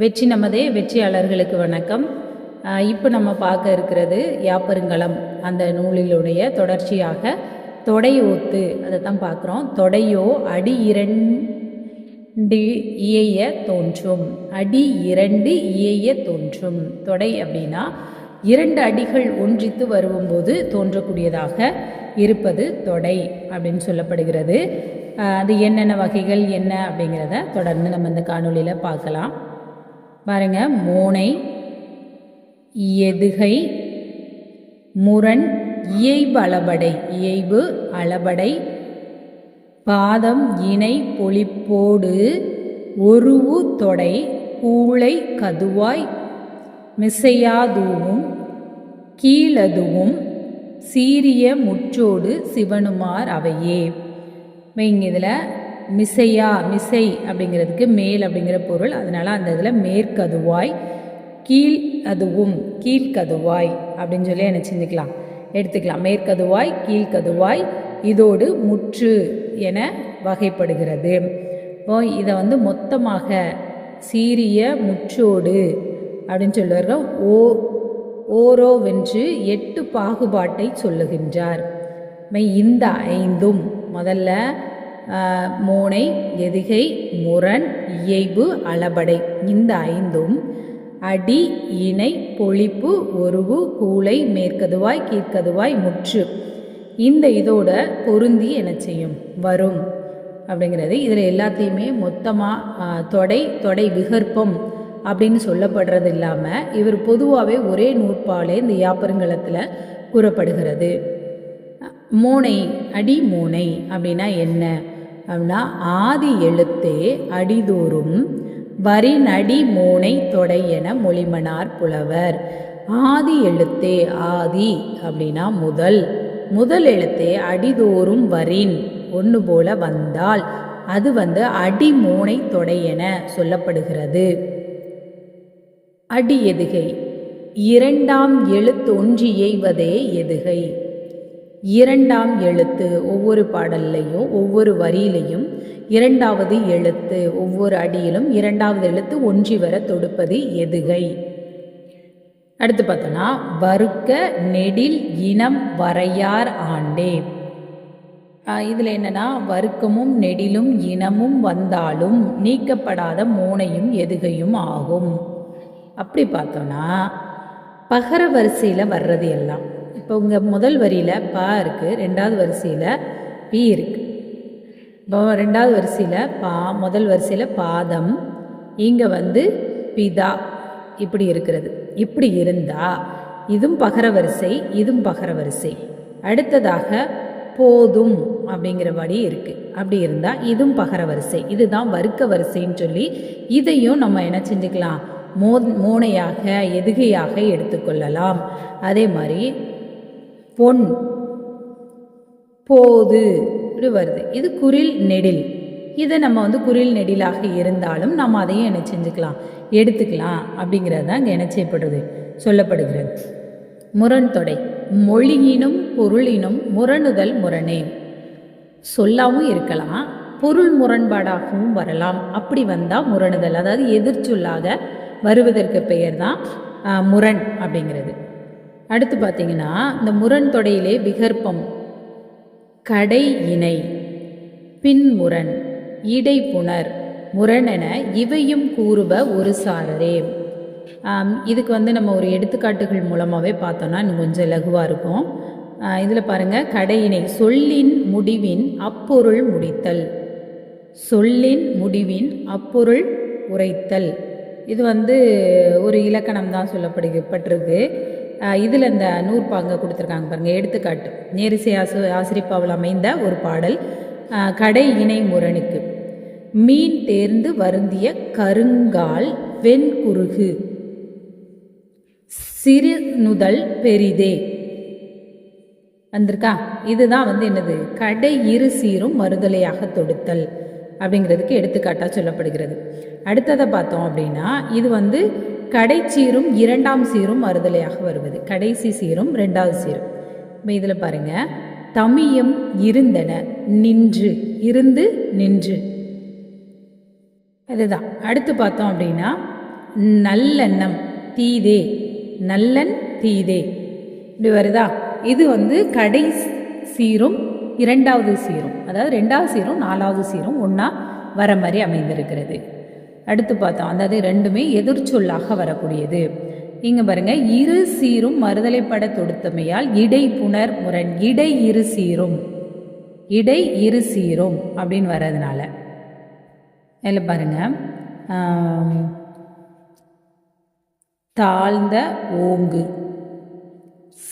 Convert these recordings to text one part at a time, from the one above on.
வெற்றி நமதே வெற்றியாளர்களுக்கு வணக்கம். இப்போ நம்ம பார்க்க இருக்கிறது யாப்பருங்கலம் அந்த நூலிலுடைய தொடர்ச்சியாக தொடை ஒத்து அதை தான் பார்க்குறோம். தொடையோ அடி இரண்டு இயைய தோன்றும். அடி இரண்டு இயைய தோன்றும். தொடை அப்படின்னா இரண்டு அடிகள் ஒன்றித்து வரும்போது தோன்றக்கூடியதாக இருப்பது தொடை அப்படின்னு சொல்லப்படுகிறது. அது என்னென்ன வகைகள் என்ன அப்படிங்கிறத தொடர்ந்து நம்ம இந்த காணொலியில் பார்க்கலாம். பாருங்க மோனை எதுகை முரண் இயைபு அளபடை இயைபு அளபடை பாதம் இணை பொழிப்போடு ஒருவு தொடை கூளை கதுவாய் மிசையாதுவும் கீழதுவும் சீரிய முற்றோடு சிவனுமார் அவையே. இங்கே இதில் மிசையா மிசை அப்படிங்கிறதுக்கு மேல் அப்படிங்கிற பொருள். அதனால் அந்த இதில் மேற்கதுவாய் கீழ் அதுவும் கீழ்கதுவாய் அப்படின்னு சொல்லி என்ன செஞ்சுக்கலாம் எடுத்துக்கலாம். மேற்கதுவாய் கீழ்கதுவாய் இதோடு முற்று என வகைப்படுகிறது. இப்போ இதை வந்து மொத்தமாக சீரிய முற்றோடு அப்படின்னு சொல்லுவார்கள். ஓ ஓரோவென்று எட்டு பாகுபாட்டை சொல்லுகின்றார். இந்த ஐந்தும் முதல்ல மோனை எதிகை முரண் இயைபு அளபடை. இந்த ஐந்தும் அடி இணை பொழிப்பு ஒருவு கூளை மேற்கதுவாய் கீர்க்கதுவாய் முற்று. இந்த இதோட பொருந்தி என்ன செய்யும்? வரும். அப்படிங்கிறது. இதில் எல்லாத்தையுமே மொத்தமாக தொடை தொடை விகற்பம் அப்படின்னு சொல்லப்படுறது இல்லாமல் இவர் பொதுவாகவே ஒரே நூற்பாலே இந்த யாப்பருங்கலத்தில் கூறப்படுகிறது. மோனை அடி மோனை அப்படின்னா என்ன? அப்படின்னா ஆதி எழுத்தே அடிதோறும் வரி நடி தொடை என மொழிமனார் புலவர். ஆதி எழுத்தே ஆதி அப்படின்னா முதல். முதல் எழுத்தே அடிதோறும் வரின் ஒன்று போல வந்தால் அது வந்து அடி மூனை தொடை என சொல்லப்படுகிறது. அடி எதுகை? இரண்டாம் எழுத்து ஒன்றி எய்வதே எதுகை? இரண்டாம் எழுத்து ஒவ்வொரு பாடல்லையும் ஒவ்வொரு வரியிலையும் இரண்டாவது எழுத்து ஒவ்வொரு அடியிலும் இரண்டாவது எழுத்து ஒன்றி வர தொடுப்பது எதுகை? அடுத்து பார்த்தோன்னா வறுக்க நெடில் இனம் வரையார் ஆண்டே. இதில் என்னென்னா வர்க்கமும் நெடிலும் இனமும் வந்தாலும் நீக்கப்படாத மூனையும் எதுகையும் ஆகும். அப்படி பார்த்தோன்னா பகர வரிசையில் வர்றது எல்லாம் இப்போ உங்கள் முதல் வரியில் ப இருக்குது ரெண்டாவது வரிசையில் பி இருக்குது இப்போ ரெண்டாவது வரிசையில் பா முதல் வரிசையில் பாதம் இங்கே வந்து பிதா இப்படி இருக்கிறது. இப்படி இருந்தால் இதுவும் பகர வரிசை இதுவும் பகர வரிசை. அடுத்ததாக போதும் அப்படிங்கிற வழி இருக்குது அப்படி இருந்தால் இதுவும் பகர வரிசை. இதுதான் வர்க்க வரிசைன்னு சொல்லி இதையும் நம்ம என்ன செஞ்சுக்கலாம்? மோ மோனையாக எதுகையாக எடுத்துக்கொள்ளலாம் அதே மாதிரி பொன். போது. இப்படி வருது. இது குரில் நெடில். இதை நம்ம வந்து குரில் நெடிலாக இருந்தாலும் நம்ம அதையும் என்ன செஞ்சுக்கலாம்? எடுத்துக்கலாம். அப்படிங்கிறது தான் இங்கே என்ன செய்யப்படுறது சொல்லப்படுகிறது. முரண்தொடை மொழியினும் பொருளினும் முரணுதல் முரணே. சொல்லாவும் இருக்கலாம். பொருள் முரண்பாடாகவும் வரலாம். அப்படி வந்தால் முரணுதல். அதாவது எதிர்ச்சொல்லாக வருவதற்கு பெயர் தான் முரண் அப்படிங்கிறது. அடுத்து பார்த்தீங்கன்னா இந்த முரண் தொடையிலே விகற்பம். கடை இணை. பின்முரண் இடைப்புணர் முரணென இவையும் கூறுப ஒரு சாரரே. இதுக்கு வந்து நம்ம ஒரு எடுத்துக்காட்டுகள் மூலமாகவே பார்த்தோன்னா இன்னும் கொஞ்சம் லகுவாக இருக்கும். இதில் பாருங்கள் கடையினை சொல்லின் முடிவின் அப்பொருள் முடித்தல். சொல்லின் முடிவின் அப்பொருள் உரைத்தல். இது வந்து ஒரு இலக்கணம் தான் சொல்லப்படுகப்பட்டிருக்கு இதில் இந்த நூற்பாங்க கொடுத்துருக்காங்க பாருங்கள் எடுத்துக்காட்டு. நேரிசை ஆசு ஆசிரிப்பாவில் அமைந்த ஒரு பாடல் கடை இணை முரணுக்கு. மீன் தேர்ந்து வருந்திய கருங்கால் வெண்குருகு. சிறு நுதல் பெரிதே. வந்திருக்கா? இதுதான் வந்து என்னது? கடை இரு சீரும் மறுதலையாக தொடுத்தல் அப்படிங்கிறதுக்கு எடுத்துக்காட்டாக சொல்லப்படுகிறது. அடுத்ததை பார்த்தோம் அப்படின்னா இது வந்து கடைச்சீரும் இரண்டாம் சீரும் மறுதலையாக வருவது. கடைசி சீரும் ரெண்டாவது சீரும். இப்போ இதில் பாருங்க. தமியம் இருந்தன நின்று இருந்து நின்று. அதுதான். அடுத்து பார்த்தோம் அப்படின்னா நல்லெண்ணம் தீதே நல்லன் தீதே. இப்படி வருதா? இது வந்து கடை சீரும் இரண்டாவது சீரும். அதாவது ரெண்டாவது சீரும் நாலாவது சீரும் ஒன்றா வர மாதிரி அமைந்திருக்கிறது. அடுத்து பார்த்தோம். அதாவது ரெண்டுமே எதிர்ச்சொல்லாக வரக்கூடியது. இங்கே பாருங்க இரு சீரும் மறுதலைப்பட தொடுத்தமையால் இடை புனர் முரண் இடை இரு சீரும் இடை இரு சீரும் அப்படின்னு வர்றதுனால. இதில் பாருங்க தாழ்ந்த ஓங்கு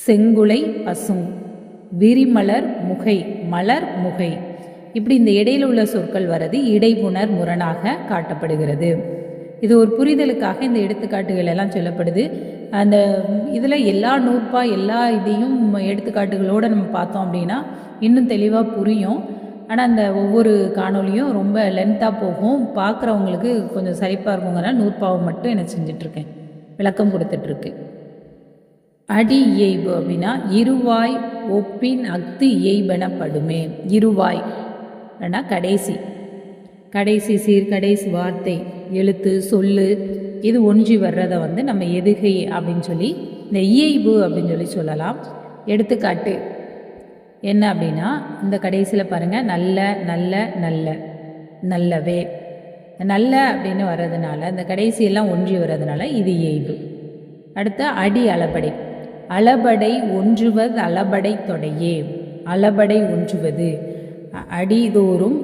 செங்குலை பசும் விரிமலர் முகை மலர் முகை இப்படி இந்த இடையில் உள்ள சொற்கள் வர்றது இடைப்புணர் முரணாக காட்டப்படுகிறது. இது ஒரு புரிதலுக்காக இந்த எடுத்துக்காட்டுகள் எல்லாம் சொல்லப்படுது. அந்த இதில் எல்லா நூற்பா எல்லா இதையும் எடுத்துக்காட்டுகளோடு நம்ம பார்த்தோம் அப்படின்னா இன்னும் தெளிவாக புரியும். ஆனால் அந்த ஒவ்வொரு காணொளியும் ரொம்ப லென்த்தாக போகும். பார்க்குறவங்களுக்கு கொஞ்சம் சரிப்பாக இருக்குங்கிறனால நூற்பாவை மட்டும் என்ன செஞ்சிட்ருக்கேன். விளக்கம் கொடுத்துட்ருக்கு. அடி இயைபு அப்படின்னா இருவாய் ஒப்பின் அஃது இயைபெனப்படுமே. இருவாய். ஏன்னா கடைசி. கடைசி சீர் கடைசி வார்த்தை எழுத்து சொல்லு இது ஒன்றி வர்றதை வந்து நம்ம எதுகை அப்படின்னு சொல்லி இந்த இயைபு அப்படின்னு சொல்லி சொல்லலாம். எடுத்துக்காட்டு என்ன அப்படின்னா இந்த கடைசியில் பாருங்கள் நல்ல நல்ல நல்ல நல்லவே. நல்ல அப்படின்னு வர்றதுனால இந்த கடைசியெல்லாம் ஒன்றி வர்றதுனால இது இயைபு. அடுத்து அடி அளபடை. அளபடை ஒன்றுவது அளபடை தொடையே. அளபடை ஒன்றுவது. அடிதோறும்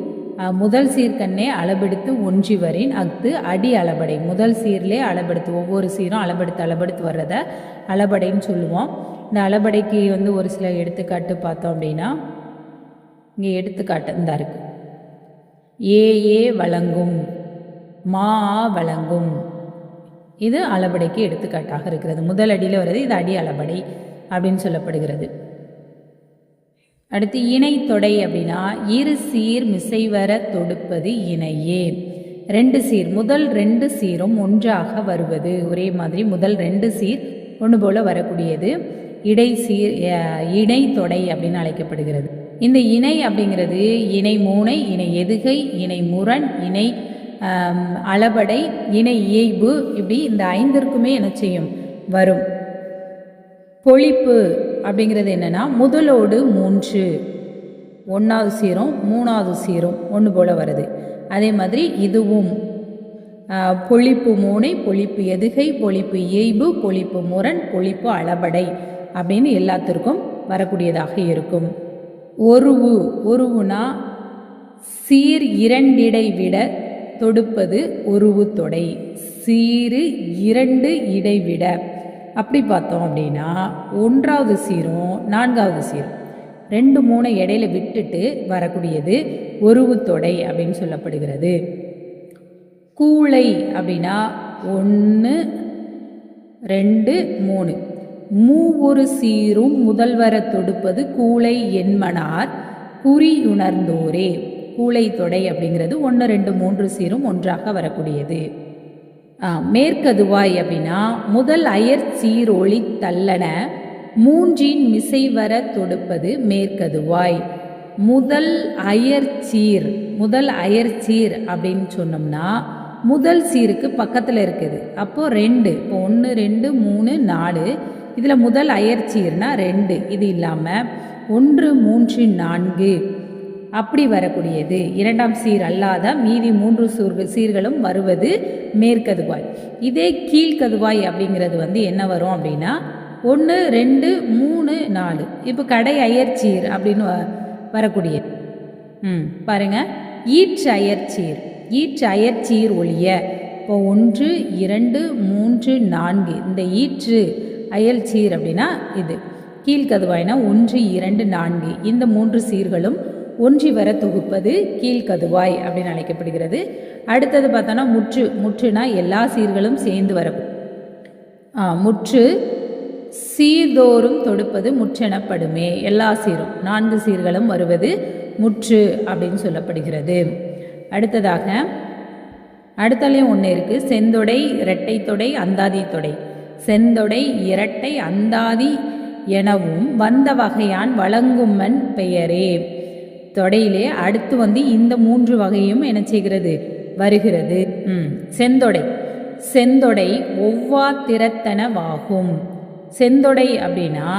முதல் சீர்கண்ணே அளபெடுத்து ஒன்றிவரின் அஃது அடி அளபடை. முதல் சீர்லே அளபெடுத்து ஒவ்வொரு சீரும் அளபெடுத்து அளபெடுத்து வர்றத அளபடைன்னு சொல்லுவோம். இந்த அளபடைக்கு வந்து ஒரு சில எடுத்துக்காட்டு பார்த்தோம் அப்படின்னா இங்கே எடுத்துக்காட்டு இந்த இருக்கு. ஏ ஏ வழங்கும் மா ஆ வழங்கும். இது அளபடைக்கு எடுத்துக்காட்டாக இருக்கிறது. முதல் அடியில் வர்றது இது அடி அளபடை அப்படின்னு சொல்லப்படுகிறது. அடுத்து இணை தொடை அப்படின்னா இரு சீர் மிசைவர தொடுப்பது இணையே. ரெண்டு சீர் முதல் ரெண்டு சீரும் ஒன்றாக வருவது. ஒரே மாதிரி முதல் ரெண்டு சீர் ஒன்று போல வரக்கூடியது. இடை சீர் இணை தொடை அப்படின்னு அழைக்கப்படுகிறது. இந்த இணை அப்படிங்கிறது இணை மூனை இணை எதுகை இணை முரண் இணை அளபடை இணை இயைபு இப்படி இந்த ஐந்திற்குமே என்ன செய்யும்? வரும். பொழிப்பு. அப்படிங்கிறது என்னென்னா முதலோடு மூன்று. ஒன்றாவது சீரும் மூணாவது சீரும் ஒன்று போல் வருது. அதே மாதிரி இதுவும் பொழிப்பு மூனை பொழிப்பு எதுகை பொழிப்பு இயைபு பொழிப்பு முரண் பொழிப்பு அளபடை அப்படின்னு எல்லாத்திற்கும் வரக்கூடியதாக இருக்கும். ஒருவு ஒருவுனா சீர் இரண்டிடை விட தொடுப்பது ஒருவு தொடை. சீரு இரண்டு இடைவிட அப்படி பார்த்தோம் அப்படின்னா ஒன்றாவது சீரும் நான்காவது சீரும். ரெண்டு மூணு இடையில விட்டுட்டு வரக்கூடியது ஒருவுத்தொடை தொடை அப்படின்னு சொல்லப்படுகிறது. கூளை அப்படின்னா ஒன்று ரெண்டு மூணு. மூவொரு சீரும் முதல்வர தொடுப்பது கூளை என்மனார் குறியுணர்ந்தோரே கூளை தொடை அப்படிங்கிறது ஒன்று ரெண்டு மூன்று சீரும் ஒன்றாக வரக்கூடியது. மேற்கதுவாய் அப்படின்னா முதல் அயர் சீரொளி தள்ளன மூன்றின் மிசைவர தொடுப்பது மேற்கதுவாய். முதல் அயர் சீர் முதல் அயர் சீர் அப்படின்னு சொன்னோம்னா முதல் சீருக்கு பக்கத்தில் இருக்குது. அப்போ ரெண்டு இப்போ ஒன்று ரெண்டு மூணு நாலு இதில் முதல் அயர் சீர்னா ரெண்டு. இது இல்லாமல் ஒன்று மூன்று நான்கு. அப்படி வரக்கூடியது. இரண்டாம் சீர் அல்லாத மீதி மூன்று சூர்கள் சீர்களும் வருவது மேற்கதுவாய். இதே கீழ்கதுவாய் அப்படிங்கிறது வந்து என்ன வரும் அப்படின்னா ஒன்று ரெண்டு மூணு நாலு. இப்போ கடை அயர்ச்சீர் அப்படின்னு வ- ம் பாருங்க. ஈற்று அயர்ச்சீர் ஈற்று அயர்ச்சீர் ஒழிய இப்போ ஒன்று இரண்டு மூன்று நான்கு. இந்த ஈற்று அயல்சீர் அப்படின்னா இது. கீழ்கதுவாய்னா ஒன்று இரண்டு நான்கு. இந்த மூன்று சீர்களும் ஒன்றி வர தொகுப்பது கீழ்கதுவாய் அப்படின்னு அழைக்கப்படுகிறது. அடுத்தது பார்த்தோன்னா முற்று முற்றுனா எல்லா சீர்களும் சேர்ந்து வர ஆ, முற்று சீர்தோறும் தொடுப்பது முற்றெனப்படுமே எல்லா சீரும் நான்கு சீர்களும் வருவது முற்று அப்படின்னு சொல்லப்படுகிறது. அடுத்ததாக அடுத்தாலையும் ஒன்று இருக்குது செந்தொடை இரட்டை தொடை அந்தாதி தொடை. செந்தொடை இரட்டை அந்தாதி எனவும் வந்த வகையான் வழங்கும்மன் பெயரே. தொடையிலே அடுத்து வந்து இந்த மூன்று வகையும் என்ன செய்கிறது? வருகிறது. ம். செந்தொடை. செந்தொடை ஒவ்வா திறத்தனவாகும் செந்தொடை அப்படின்னா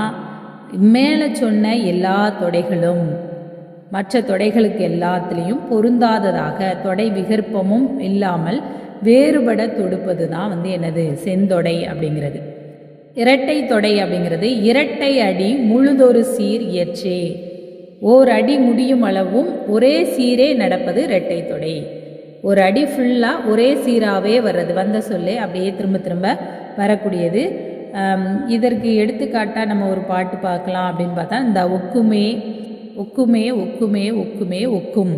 மேலே சொன்ன எல்லா தொடைகளும் மற்ற தொடைகளுக்கு எல்லாத்துலேயும் பொருந்தாததாக தொடை விகற்பமும் இல்லாமல் வேறுபட தொடுப்பது தான் வந்து என்னது? செந்தொடை அப்படிங்கிறது. இரட்டை தொடை அப்படிங்கிறது இரட்டை அடி முழுதொரு சீர் இயற்றே. ஓர் அடி முடியும் அளவும் ஒரே சீரே நடப்பது இரட்டை தொடை. ஒரு அடி ஃபுல்லாக ஒரே சீராகவே வர்றது. வந்த சொல்லே அப்படியே திரும்ப திரும்ப வரக்கூடியது. இதற்கு எடுத்துக்காட்டாக நம்ம ஒரு பாட்டு பார்க்கலாம் அப்படின்னு பார்த்தா இந்த ஒக்குமே ஒக்குமே ஒக்குமே ஒக்குமே ஒக்கும்.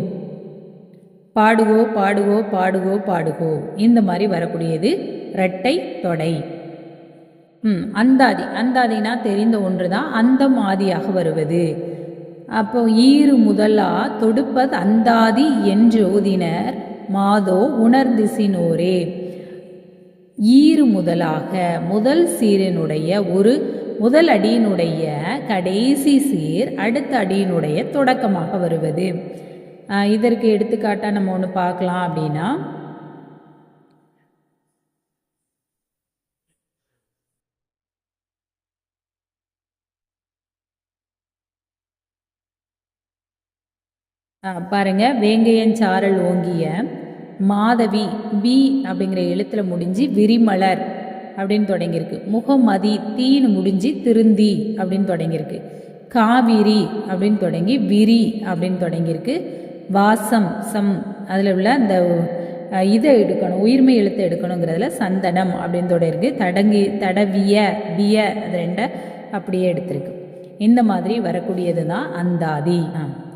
பாடுகோ பாடுகோ பாடுகோ பாடுகோ. இந்த மாதிரி வரக்கூடியது இரட்டை தொடை. ம் அந்தாதி. அந்தாதினா தெரிந்த ஒன்று தான் அந்தம் ஆதியாக வருவது. அப்போ ஈறு முதலா தொடுப்பது அந்தாதி என்று ஓதினர். மாதோ உணர்ந்திசினோரே. ஈறு முதலாக முதல் சீரினுடைய ஒரு முதல் அடியினுடைய கடைசி சீர் அடுத்த அடியினுடைய தொடக்கமாக வருவது. இதற்கு எடுத்துக்காட்டாக நம்ம ஒன்று பார்க்கலாம் அப்படின்னா பாருங்கள் பாருங்க வேங்கையன் சாரல் ஓங்கிய மாதவி பி அப்படிங்கிற எழுத்துல முடிஞ்சு விரிமலர் அப்படின்னு தொடங்கியிருக்கு. முகமதி தீன்னு முடிஞ்சு திருந்தி அப்படின்னு தொடங்கியிருக்கு. காவிரி அப்படின்னு தொடங்கி விரி அப்படின்னு தொடங்கியிருக்கு. வாசம் சம் அதில் உள்ள அந்த இதை எடுக்கணும் உயிர்மை எழுத்தை எடுக்கணுங்கிறதுல சந்தனம் அப்படின்னு தொடங்கி தடங்கி தடவிய விய அது ரெண்டை அப்படியே எடுத்திருக்கு. இந்த மாதிரி வரக்கூடியது தான் அந்தாதி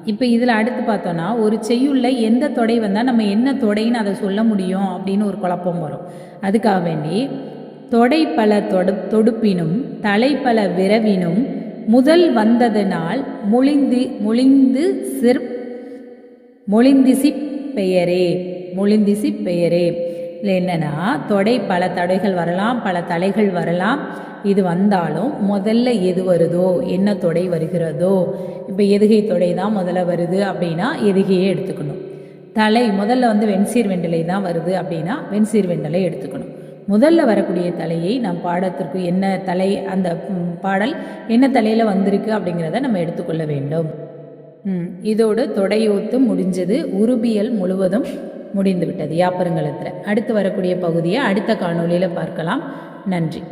இப்போ இதில் அடுத்து பார்த்தோன்னா ஒரு செய்யுள்ள எந்த தொடை வந்தால் நம்ம என்ன தொடைன்னு அதை சொல்ல முடியும் அப்படின்னு ஒரு குழப்பம் வரும். அதுக்காக வேண்டி தொடை பல தொடு தொடுப்பினும் தலை பல விரவினும் முதல் வந்ததனால் மொழிந்து மொழிந்து சிற் மொழிந்திசி பெயரே மொழிந்திசி பெயரே. என்னன்னா தொடை பல தடைகள் வரலாம் பல தலைகள் வரலாம். இது வந்தாலும் முதல்ல எது வருதோ என்ன தொடை வருகிறதோ இப்போ எதுகை தொடை தான் முதல்ல வருது அப்படின்னா எதுகையே எடுத்துக்கணும். தலை முதல்ல வந்து வெண்சீர் வெண்டலை தான் வருது அப்படின்னா வெண்சீர் வெண்டலை எடுத்துக்கணும். முதல்ல வரக்கூடிய தலையை நம் பாடத்திற்கு என்ன தலை அந்த பாடல் என்ன தலையில் வந்திருக்கு அப்படிங்கிறத நம்ம எடுத்துக்கொள்ள வேண்டும். இதோடு தொடையோத்து முடிஞ்சது உருபியல் முழுவதும் முடிந்து விட்டது யாப்பருங்கலத்தில் அடுத்து வரக்கூடிய பகுதியை அடுத்த காணொளியில் பார்க்கலாம். நன்றி.